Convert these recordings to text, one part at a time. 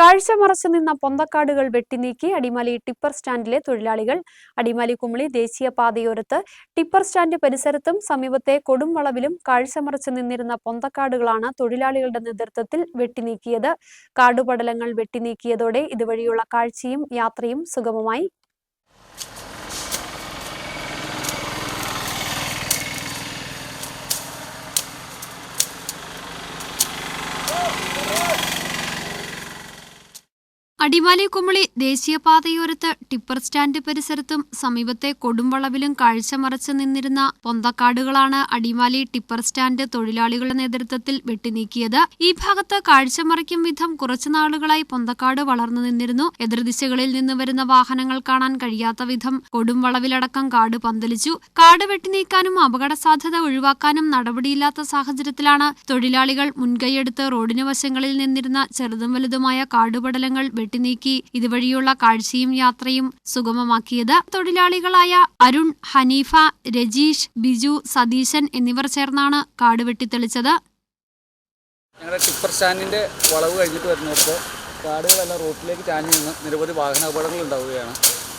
കാഴ്ച മറച്ചു നിന്ന പൊന്തക്കാടുകൾ വെട്ടിനീക്കി അടിമാലി ടിപ്പർ സ്റ്റാൻഡിലെ തൊഴിലാളികൾ. അടിമാലി കുമളി ദേശീയപാതയോരത്ത് ടിപ്പർ സ്റ്റാൻഡ് പരിസരത്തും സമീപത്തെ കൊടുംവളവിലും കാഴ്ച മറച്ചു നിന്നിരുന്ന പൊന്തക്കാടുകളാണ് തൊഴിലാളികളുടെ നേതൃത്വത്തിൽ വെട്ടിനീക്കിയത്. കാടുപടലങ്ങൾ വെട്ടിനീക്കിയതോടെ ഇതുവഴിയുള്ള കാഴ്ചയും യാത്രയും സുഗമമായി അടിമാലി കുമളി ദേശീയപാതയോരത്ത് ടിപ്പർ സ്റ്റാൻഡ് പരിസരത്തും സമീപത്തെ കൊടുംവളവിലും കാഴ്ച മറച്ചു നിന്നിരുന്ന പൊന്തക്കാടുകളാണ് അടിമാലി ടിപ്പർ സ്റ്റാൻഡ് തൊഴിലാളികളുടെ നേതൃത്വത്തിൽ വെട്ടിനീക്കിയത്. ഈ ഭാഗത്ത് കാഴ്ച മറയ്ക്കും വിധം കുറച്ചുനാളുകളായി പൊന്തക്കാട് വളർന്നു നിന്നിരുന്നു. എതിർദിശകളിൽ നിന്ന് വരുന്ന വാഹനങ്ങൾ കാണാൻ കഴിയാത്ത വിധം കൊടുംവളവിലടക്കം കാട് പന്തലിച്ചു. കാട് വെട്ടിനീക്കാനും അപകട സാധ്യത ഒഴിവാക്കാനും നടപടിയില്ലാത്ത സാഹചര്യത്തിലാണ് തൊഴിലാളികൾ മുൻകൈയെടുത്ത് റോഡിന് വശങ്ങളിൽ നിന്നിരുന്ന ചെറുതും വലുതുമായ കാടുപടലങ്ങൾ വെട്ടിനീക്കി. ഇതുവഴിയുള്ള കാഴ്ചയും യാത്രയും സുഗമമാക്കിയത് തൊഴിലാളികളായ അരുൺ ഹനീഫ രജീഷ് ബിജു സതീശൻ എന്നിവർ ചേർന്നാണ് കാട് വെട്ടിത്തെളിച്ചത്. ഞങ്ങളുടെ ടിപ്പർ സ്റ്റാൻഡിന്റെ വളവ് കഴിഞ്ഞിട്ട് വരുന്നപ്പോൾ കാടുകളെല്ലാം റോട്ടിലേക്ക് ചാഞ്ഞു നിന്ന് നിരവധി വാഹന അപകടങ്ങൾ ഉണ്ടാവുകയാണ്.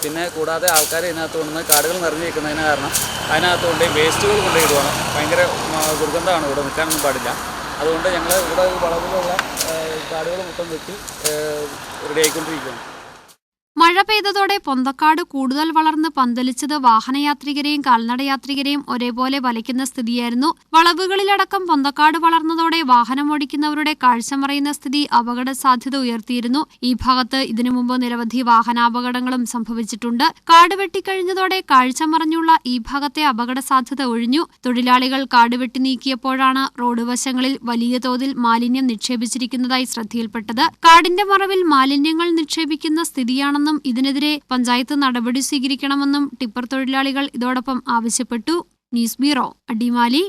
പിന്നെ കൂടാതെ ആൾക്കാർ ഇതിനകത്ത് കൊണ്ടുവന്ന് കാടുകൾ നിറഞ്ഞു നിൽക്കുന്നതിന് കാരണം അതിനകത്ത് കൊണ്ടുപോയി വേസ്റ്റുകൾ കൊണ്ടുപോയിടുവാണ് ഭയങ്കര ദുർഗന്ധമാണ് ഇവിടെ നിൽക്കാനൊന്നും പാടില്ല. അതുകൊണ്ട് ഞങ്ങൾ ഇവിടെ വളർന്നുള്ള കാടുകൾ മൊത്തം വെട്ടി റെഡി ആയിക്കൊണ്ടിരിക്കുകയാണ്. മഴ പെയ്തതോടെ പൊന്തക്കാട് കൂടുതൽ വളർന്ന് പന്തലിച്ചത് വാഹനയാത്രികരെയും കാൽനടയാത്രികരെയും ഒരേപോലെ വലിക്കുന്ന സ്ഥിതിയായിരുന്നു. വളവുകളിലടക്കം പൊന്തക്കാട് വളർന്നതോടെ വാഹനമോടിക്കുന്നവരുടെ കാഴ്ച മറയുന്ന സ്ഥിതി അപകട സാധ്യത ഉയർത്തിയിരുന്നു. ഈ ഭാഗത്ത് ഇതിനു മുമ്പ് നിരവധി വാഹനാപകടങ്ങളും സംഭവിച്ചിട്ടുണ്ട്. കാട് വെട്ടിക്കഴിഞ്ഞതോടെ കാഴ്ച മറഞ്ഞുള്ള ഈ ഭാഗത്തെ അപകട സാധ്യത ഒഴിഞ്ഞു. തൊഴിലാളികൾ കാട് വെട്ടി നീക്കിയപ്പോഴാണ് റോഡ് വശങ്ങളിൽ വലിയ തോതിൽ മാലിന്യം നിക്ഷേപിച്ചിരിക്കുന്നതായി ശ്രദ്ധയിൽപ്പെട്ടത്. കാടിന്റെ മറവിൽ മാലിന്യങ്ങൾ നിക്ഷേപിക്കുന്ന സ്ഥിതിയാണെന്നും ഇതിനെതിരെ പഞ്ചായത്ത് നടപടി സ്വീകരിക്കണമെന്നും ടിപ്പർ തൊഴിലാളികൾ ഇതോടൊപ്പം ആവശ്യപ്പെട്ടു. News bureau Adimali.